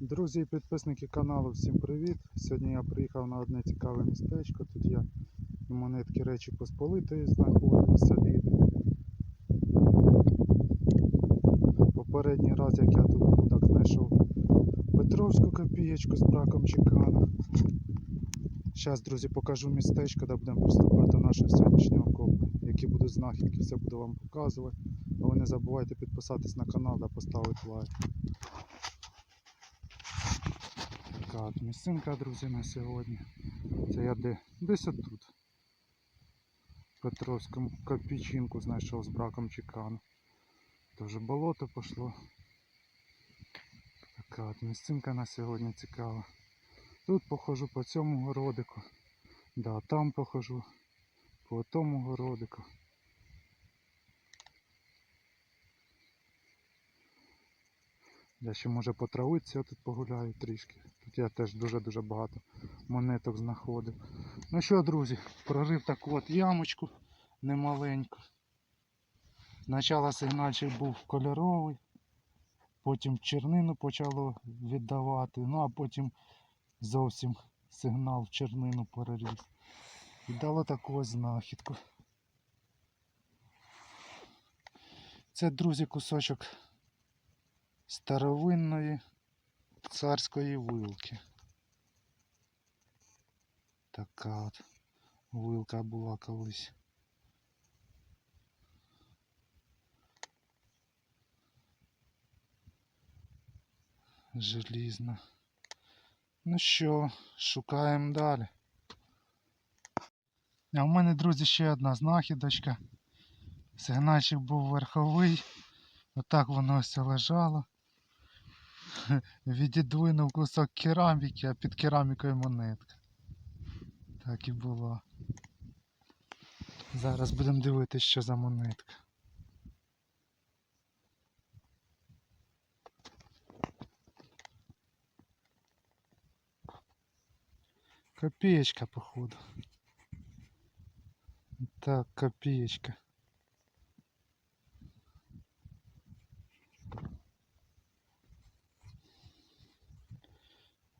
Друзі і підписники каналу, всім привіт! Сьогодні я приїхав на одне цікаве містечко. Тут я монетки Речі Посполитої знаходив соліди. Попередній раз, як я тут був, так знайшов Петровську копієчку з браком чекана. Зараз, друзі, покажу містечко, де будемо приступати до нашого сьогоднішнього копу. Які будуть знахідки, все буду вам показувати. А ви не забувайте підписатись на канал та поставити лайк. Така от місцинка, друзі, на сьогодні. Це я де? Десь отут. В Петровському копійчинку знайшов з браком чекану. Тоже болото пішло. Така от місцинка на сьогодні цікава. Тут похожу по цьому городику. Да, там похожу. По тому городику. Я ще може по травиці тут погуляю трішки. Тут я теж дуже-дуже багато монеток знаходив. Ну що, друзі, прорив таку от ямочку немаленьку. Спочатку сигнальчик був кольоровий, потім чернину почало віддавати, ну а потім зовсім сигнал в чернину переріс. І дало таку знахідку. Це, друзі, кусочок старовинної царської вилки. Така от вилка була колись. Желізна. Ну що, шукаємо далі. А в мене, друзі, ще одна знахідочка. Сигнальчик був верховий. Отак воно все лежало. Відідвинув кусок кераміки, а під керамікою монетка. Так і було. Зараз будемо дивитися, що за монетка. Копеечка, походу. Так, копеечка.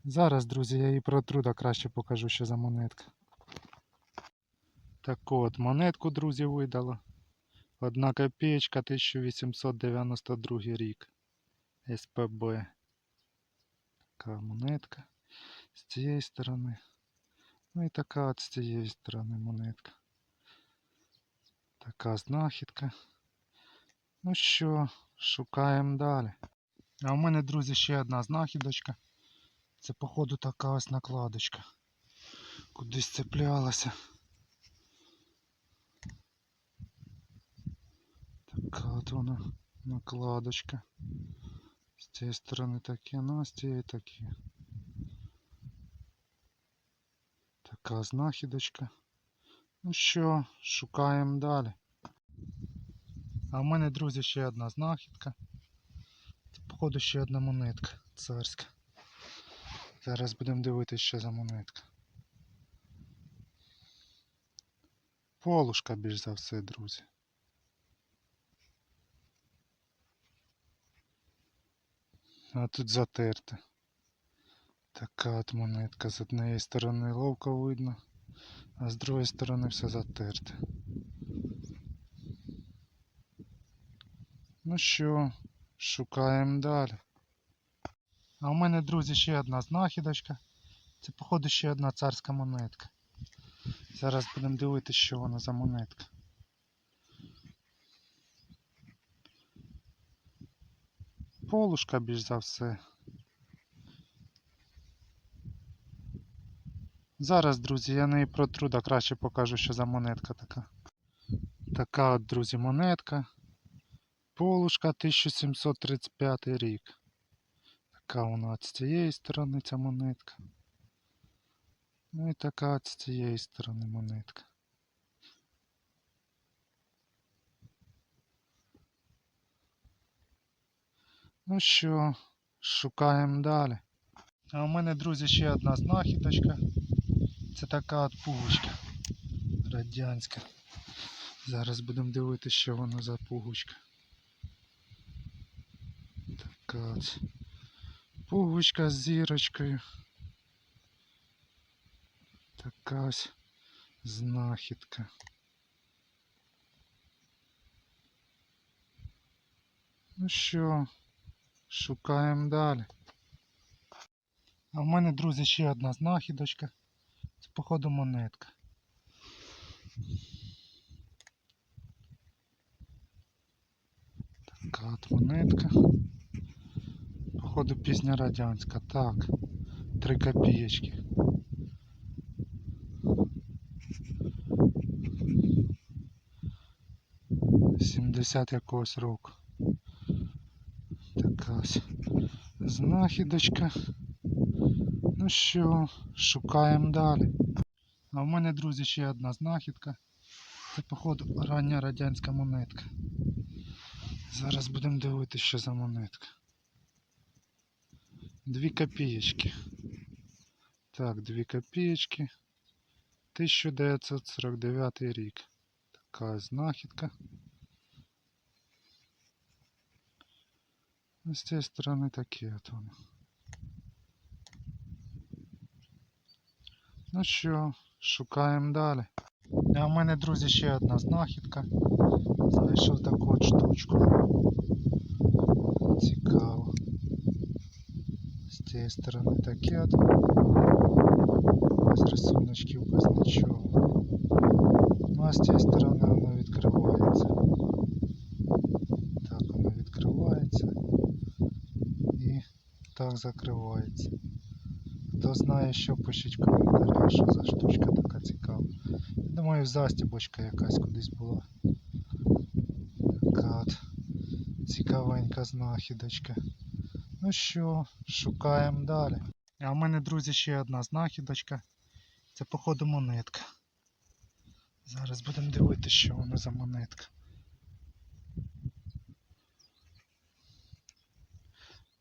Зараз, друзі, я її протру, да краще покажу, що за монетка. Таку от монетку, друзі, видала. Одна копеечка 1892 рік. СПБ. Така монетка. З цієї сторони. Ну і така от з цієї сторони монетка. Така знахідка. Ну що, шукаємо далі. А у мене, друзі, ще одна знахідочка. Це, походу, така ось накладочка. Кудись цеплялася. Така от вона накладочка. З цієї сторони такі, ну а з цієї такі. Така знахідочка. Ну що, шукаємо далі. А в мене, друзі, ще одна знахідка. Це, походу, ще одна монетка царська. Зараз будемо дивитися, що за монетка. Полушка більш за все, друзі. А тут затерта. Така от монетка. З однієї сторони ловко видно, а з другої сторони все затерте. Ну що, шукаємо далі. А у мене, друзі, ще одна знахідочка. Це, походу, ще одна царська монетка. Зараз будемо дивитися, що вона за монетка. Полушка більш за все. Зараз, друзі, я неї протру, да краще покажу, що за монетка така. Така от, друзі, монетка. Полушка 1735 рік. Така вона з цієї сторони ця монетка. Ну і така з цієї сторони монетка. Ну що, шукаємо далі. А у мене, друзі, ще одна знахідочка. Це така от пугочка радянська. Зараз будемо дивитися, що воно за пугочка. Така от Пуговичка з зірочкою. Така ось знахідка. Ну що, шукаємо далі. А в мене, друзі, ще одна знахідочка. Це, походу, монетка. Така от монетка. Походу пізня радянська. Так. Три копієчки. Сімдесят якогось року. Така ось знахідочка. Ну що, шукаємо далі. А в мене, друзі, ще одна знахідка. Це, походу, рання радянська монетка. Зараз будемо дивитися, що за монетка. Дві копієчки. Так, дві копієчки. 1949 рік. Така знахідка. Ну, З цієї сторони такі от воно. Ну що, шукаємо далі. А в мене, друзі, ще одна знахідка. Знайшов таку от штучку. Цікаво. Цієї сторони такі от. Без рисуночків, без нічого. Ну а з цієї сторони воно відкривається. Так воно відкривається. І так закривається. Хто знає, що пишіть в коментарях, що за штучка така цікава. Думаю, застібочка якась кудись була. Така от цікавенька знахідочка. Ну що, шукаємо далі. А в мене, друзі, ще одна знахідочка. Це, походу, монетка. Зараз будемо дивитися, що вона за монетка.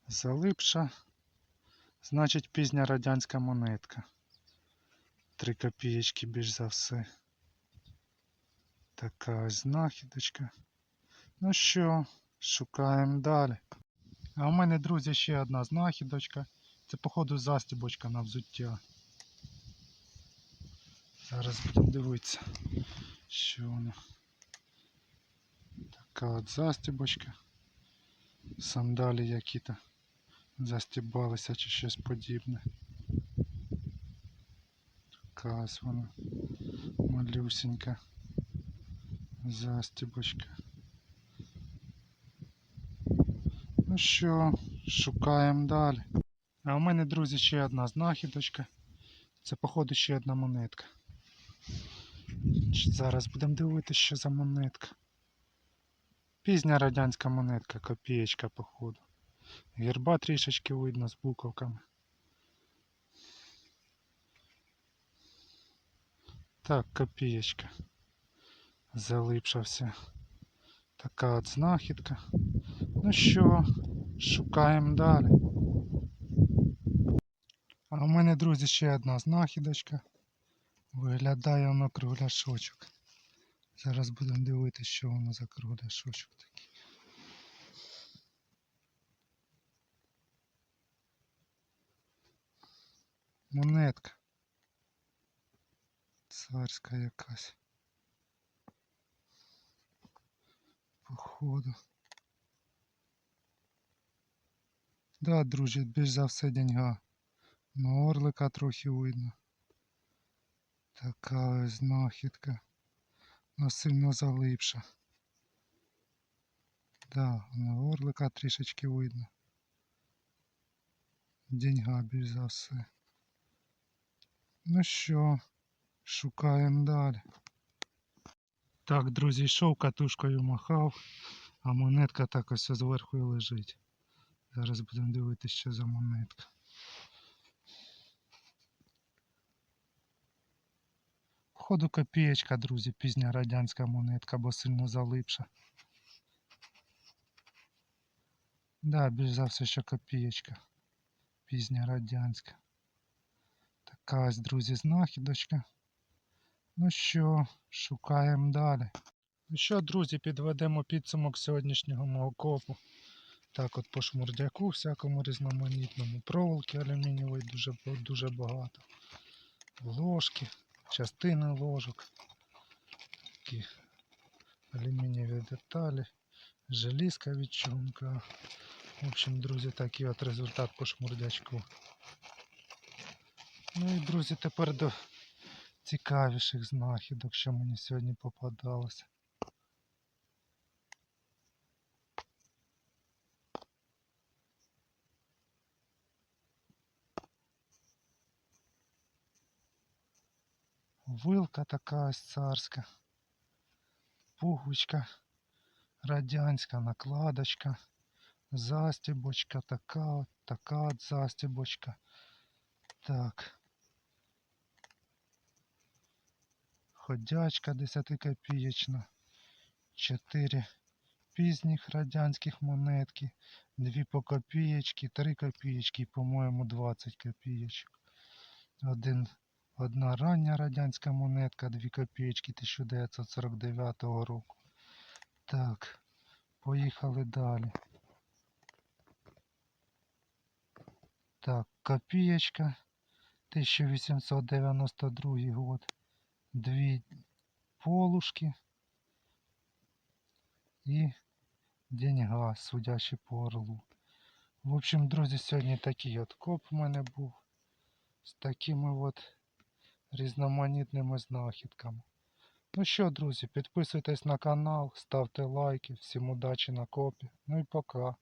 Залипша. Значить, пізня радянська монетка. Три копієчки більш за все. Така ось знахідочка. Ну що, шукаємо далі. А у мене, друзі, ще одна знахідочка. Це, походу, застібочка на взуття. Зараз будемо дивитися, що воно. Така от застібочка. Сандалі які-то застібалися чи щось подібне. Така ось вона малюсенька застібочка. Ну що, шукаємо далі. А у мене, друзі, ще одна знахідочка. Це, походу, ще одна монетка. Зараз будемо дивитися, що за монетка. Пізня радянська монетка, копієчка, походу. Герба трішечки видно з буковками. Так, копієчка. Залипша вся. Така от знахідка. Ну що, шукаємо далі. А у мене, друзі, ще одна знахідочка. Виглядає воно кругляшочок. Зараз будемо дивитися, що воно за кругляшочок такий. Монетка. Царська якась. Походу. Да, друзі, більш за все деньга. Ну, орлика трохи видно. Така знахідка. Но сильно залипша. Да, ну, орлика трішечки видно. Деньга більш за все. Ну що, шукаємо далі. Так, друзі, йшов катушкою махав, а монетка так ось зверху лежить. Зараз будемо дивитися, що за монетка. Походу копієчка, друзі, пізня радянська монетка, бо сильно залипша. Да, більш за все, що копієчка. Пізня радянська. Така ось, друзі, знахідочка. Ну що, шукаємо далі. Ну що, друзі, підведемо підсумок сьогоднішнього мого копу. Так от по шмурдяку всякому різноманітному. Проволоки алюмінієвої дуже, дуже багато. Ложки, частини ложок. Такі алюмінієві деталі. Желізка від чугунка. В общем, друзі, такий от результат по шмурдячку. Ну і, друзі, тепер до цікавіших знахідок, що мені сьогодні попадалося. Вилка така ось царська. Пуговичка радянська, накладочка, застібочка, така така застібочка. Так. Ходячка 10 копієчна. 4 пізніх радянських монетки, 2 по копієчки, 3 копієчки по-моєму, 20 копієчок. Один, одна рання радянська монетка, 2 копієчки 1949 року. Так, поїхали далі. Так, копієчка 1892 год. Дві полушки і деньга, судячи по орлу. В общем, друзі, сьогодні такий от коп у мене був з такими от різноманітними знахідками. Ну що, друзі, підписуйтесь на канал, ставте лайки, всім удачі на копі. Ну і пока.